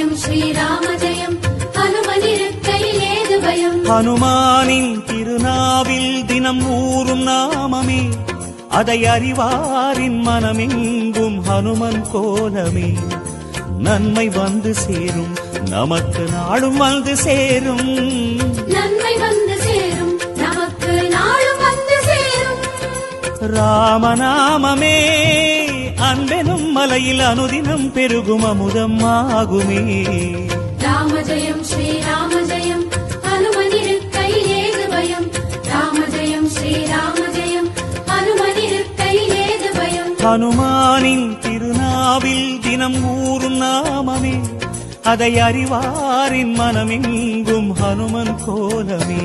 ஜெயம் ஸ்ரீராம ஜெயம். ஹனுமனிருக்கையில் ஏது பயம்? ஹனுமானின் திருநாவில் தினம் ஊறும் நாமமே. அதை அறிவாரின் மனமெங்கும் ஹனுமன் கோலமே. நன்மை வந்து சேரும் நமக்கு நாளும் வந்து சேரும். நன்மை வந்து சேரும் நமக்கு நாளும் வந்து சேரும். ராமநாமமே. மலையில் அனுதினம் பெருகும் அமுதம் ஆகுமே. ராம ஜெயம் ஸ்ரீராம ஜெயம் ஹனுமனிருக்கையில் ஏது பயம். ராம ஜெயம் ஸ்ரீராம ஜெயம் ஹனுமனிருக்கையில் ஏது பயம். ஹனுமானின் திருநாவில் தினம் ஊறும் நாமமே. அதை அறிவாரின் மனமெங்கும் ஹனுமன் கோலமே.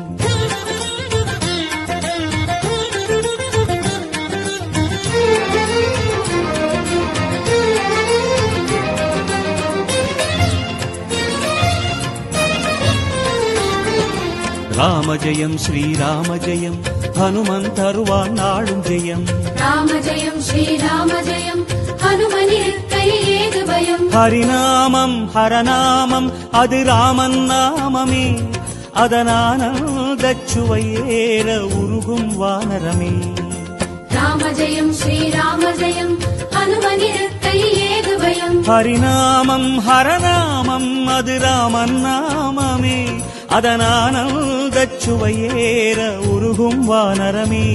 ராம ஜெயம் ஸ்ரீராம ஜெயம் ஹனுமன் தருவான் நாளும் ஜெயம். ராம ஜெயம் ஸ்ரீராம ஜெயம் ஹரிநாமம் ஹரநாமம் அது ராமன் நாமமே. அதனானந்த சுவையேற உருகும் வானரமே. ராம ஜெயம் ஸ்ரீராம ஜெயம் ஹரிநாமம் ஹரநாமம் அது ராமன் நாமமே. அதனானந்த சுவையேற உருகும் வானரமே.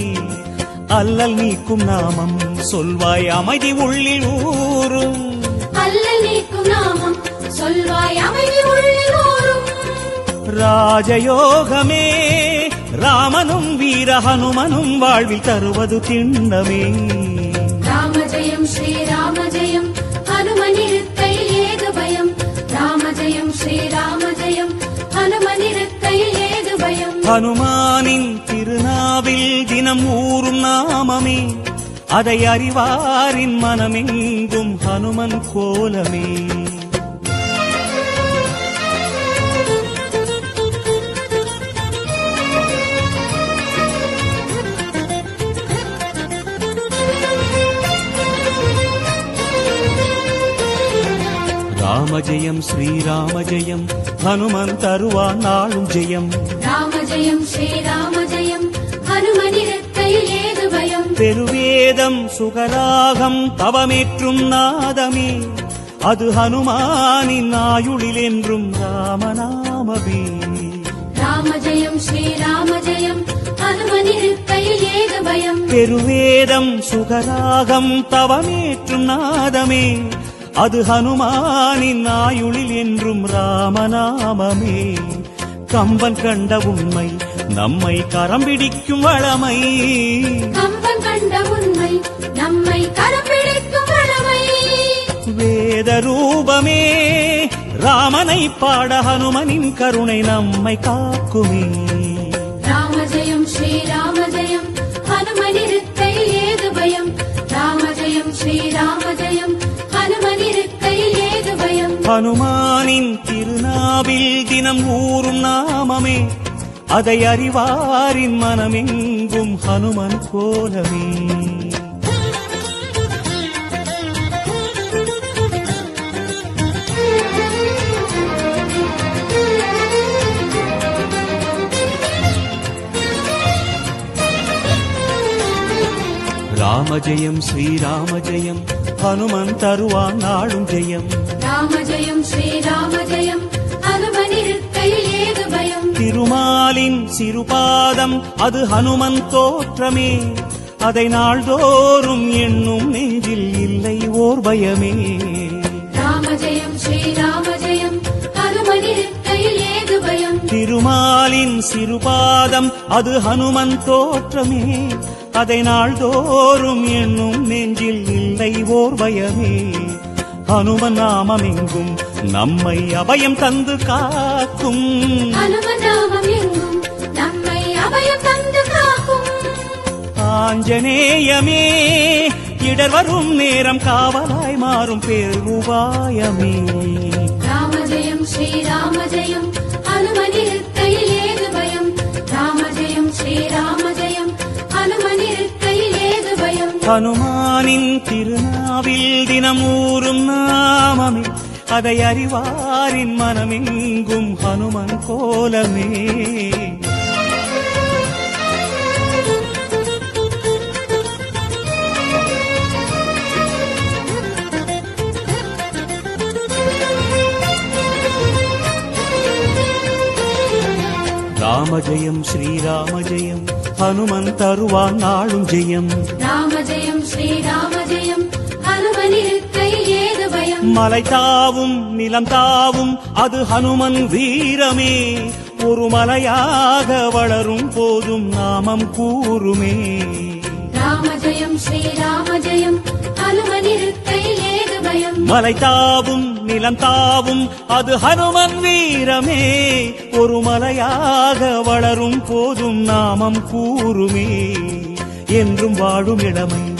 அல்லல் நீக்கும் நாமம் சொல்வாய் அமைதி உள்ளில் ஊரும் அல்லல் நீக்கும் நாமம் சொல்வாய் அமைதி உள்ளில் ஊரும் ராஜயோகமே ராமனும் வீர ஹனுமனும் வாழ்வில் தருவது திண்ணமே. ராம ஜெயம் ஸ்ரீராம ஜெயம் ஹனுமனிருக்கையில் ஹனுமானின் திருநாவில் தினம் ஊறும் நாமமே அதை அறிவாரின் மனமெங்கும் ஹனுமன் கோலமே. ராம ஜெயம் ஸ்ரீராம ஜெயம் ஹனுமன் தருவா நாளும் ஜெயம். ராம ஜெயம் ஸ்ரீராம ஜெயம். ஹனுமனிருக்கையில் ஏது பயம்? பெருவேதம் சுகராகம் தவமேற்றும் நாதமே. அது ஹனுமானின் ஆயுளில் என்றும் ராமநாமமே. ராம ஜெயம் ஸ்ரீராம ஜெயம். ஹனுமனிருக்கையில் ஏது பயம்? பெருவேதம் சுகராகம் தவமேற்றும் நாதமே. அது ஹனுமானின் ஆயுளில் என்றும் ராமநாமமே. கம்பன் கண்ட உண்மை நம்மை கரம் பிடிக்கும் வளமை. கம்பன் கண்ட உண்மை நம்மை கரம் பிடிக்கும் வளமை. வேத ரூபமே ராமனை பாட ஹனுமனின் கருணை நம்மை காக்குமே. ராம ஜெயம் ஸ்ரீராம ஜெயம் ஹனுமனிருக்கை ஏது பயம்? ராம ஜெயம் ஹனுமானின் திருநாவில் தினம் ஊறும் நாமமே அதை அறிவாரின் மனமெங்கும் ஹனுமன் போலவே. ராம ஜெயம் ஸ்ரீராம ஜெயம் ஹனுமன் தருவான் நாடும் ஜெயம். ராம ஜெயம் ஸ்ரீராம ஜெயம் திருமாலின் சிறுபாதம் அது ஹனுமன் தோற்றமே. அதை நாள்தோறும் எண்ணும் நெஞ்சில் இல்லை ஓர் பயமே. ராம ஜெயம் ஸ்ரீராம ஜெயம் ஹனுமனிருக்கை ஏது பயம்? திருமாலின் சிறுபாதம் அது ஹனுமன் தோற்றமே. அதை நாள்தோறும் எண்ணும் நெஞ்சில் இல்லை ஓர் பயமே ஹனுமன் நாமமெங்கும் நம்மை அபயம் தந்து காக்கும். ஹனுமன் நாமம் எங்கும் நம்மை அபயம் தந்து காக்கும். ஆஞ்சநேயமே இடர் வரும் நேரம் காவலாய் மாறும் பேருபாயமே ராம ஜெயம் ஸ்ரீராம ஜெயம் ஹனுமனிருக்கையில் ஏது பயம்? ராம ஜெயம் ஸ்ரீராம ஜெயம் ஹனுமானின் திருநாவில் தினமூறும் நாமமே அதை அறிவாரின் மனமெங்கும் ஹனுமன் கோலமே. ராம ஜெயம் ஸ்ரீராம ஜெயம் ஹனுமன் தருவான் நாளும் ஜெயம். ராம ஜெயம் ஸ்ரீராம ஜெயம் மலை தாவும் நிலம் தாவும் அது ஹனுமன் வீரமே. ஒரு மலையாக வளரும் போதும் நாமம் கூறுமே. ராம ஜெயம் ஸ்ரீராம ஜெயம் ஹனுமனிருக்கையில் ஏது பயம். மலை தாவும் நிலம் தாவும் அது ஹனுமன் வீரமே. ஒரு மலையாக வளரும் போதும் நாமம் கூறுமே. என்றும் வாழும் இளமை.